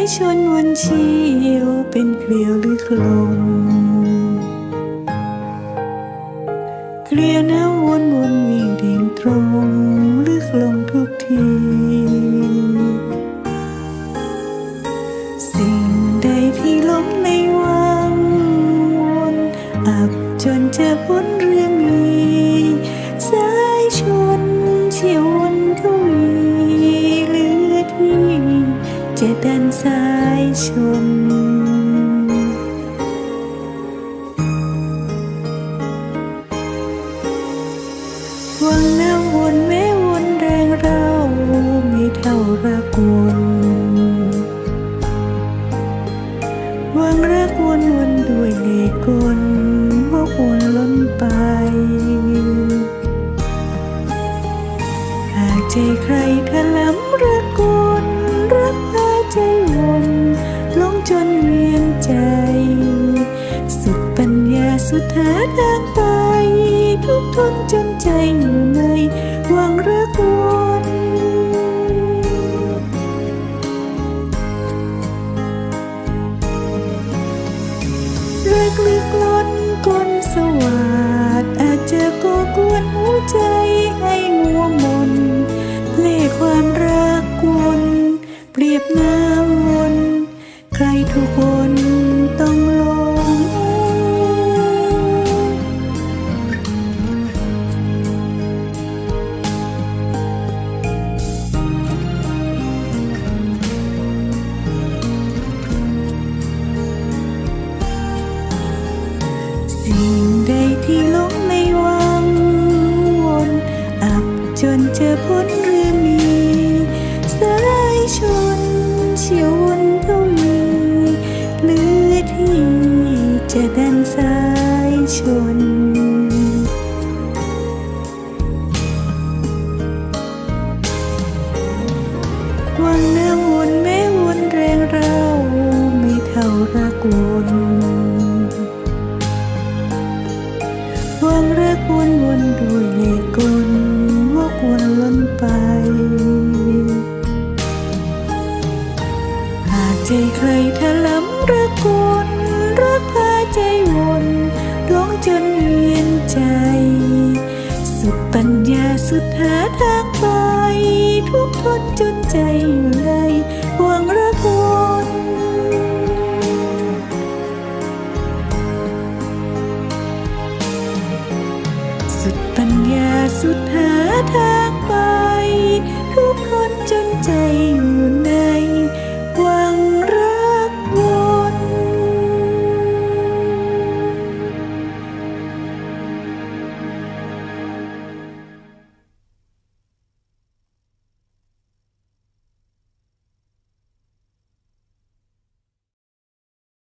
ายชนวนเชียวเป็นเกลียวลึกลงเกลียวน้ำวนวนวิ่งดิ่งตรงลึกลงทุกทีสิ่งใดที่ล้มในวังวนอับจนจะพ้นเรื่องนี้สายชนเชี่ยว ชนวังน้ำวนแม้วนแรงเราไม่เท่ารักวนวังรักวนวนด้วยเนกลวกวนล้นไป หากใจใครถลำรักกลรั สุดหาทางไป ทุกทนจนใจอยู่ในวังรักวนรักลึกล้นกลสว่าง ชน วังน้ำวนแม้วนแรงเราไม่เท่ารักวนวังรักวนวนด้วยเลกลวกวนล้นไปหากใจใครถลำรักกล สุดหาทางไป ทุกทนจนใจอยู่ในวังรักวนสุดปัญญาสุดหาทางไป